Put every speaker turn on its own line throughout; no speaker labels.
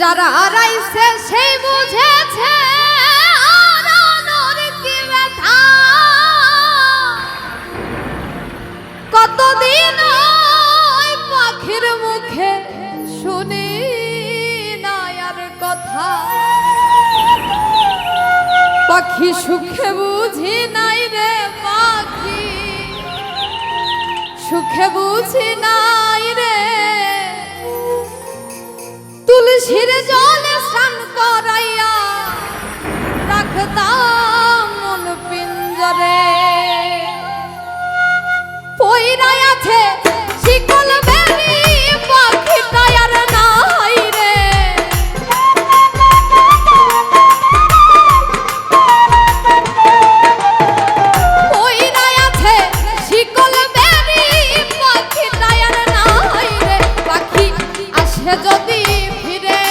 যারা হারাইছে সেই বুঝেছে কতদিন পাখির মুখে শুনি নায়ার কথা। পাখি সুখে বুঝি নাই রে পাখি। সুখে বুঝি নাই রে যদি ফিরে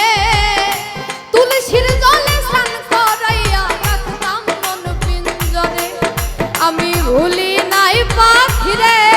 তুলসীর জলে স্নান করাইয়া রাখতাম মন পিঞ্জরে। আমি ভুলি নাই পাখিরে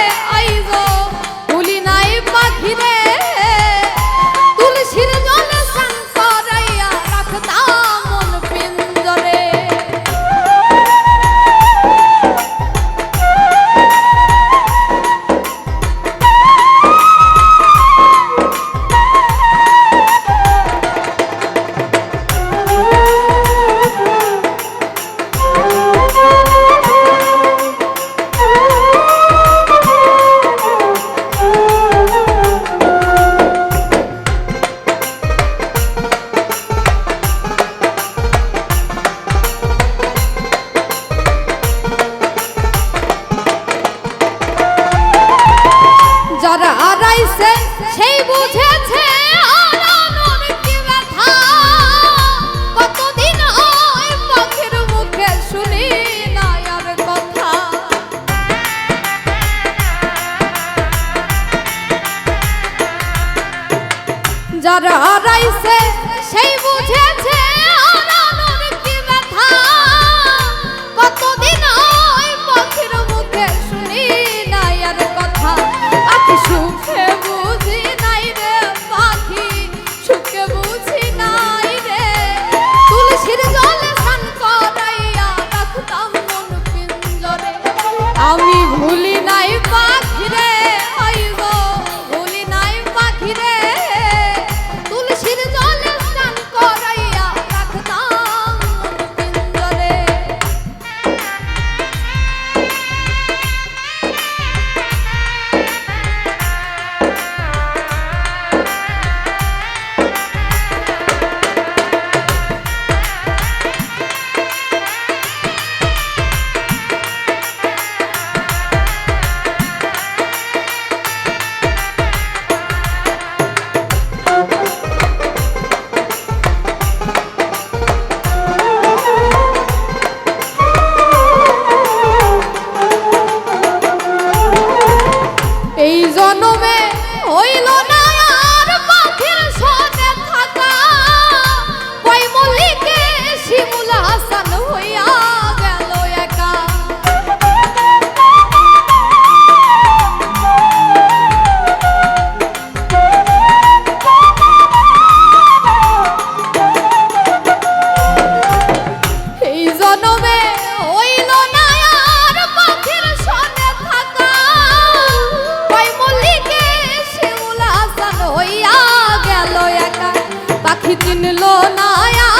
যারা হারাইছে সেই বুঝেছে না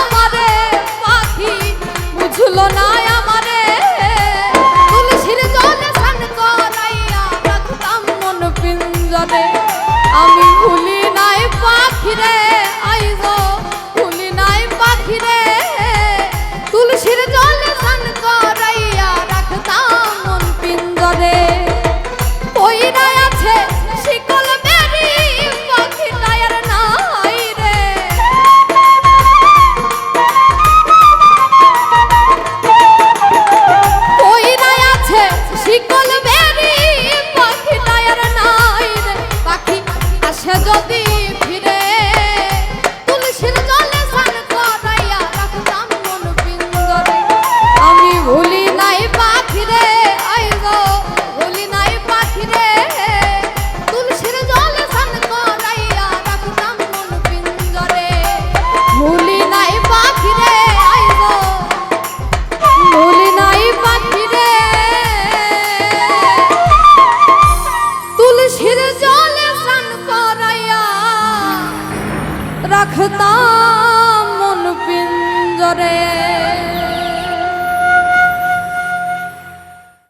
আমারে পাখি বুঝলো না I got the রাখতাম মন পিঞ্জরে।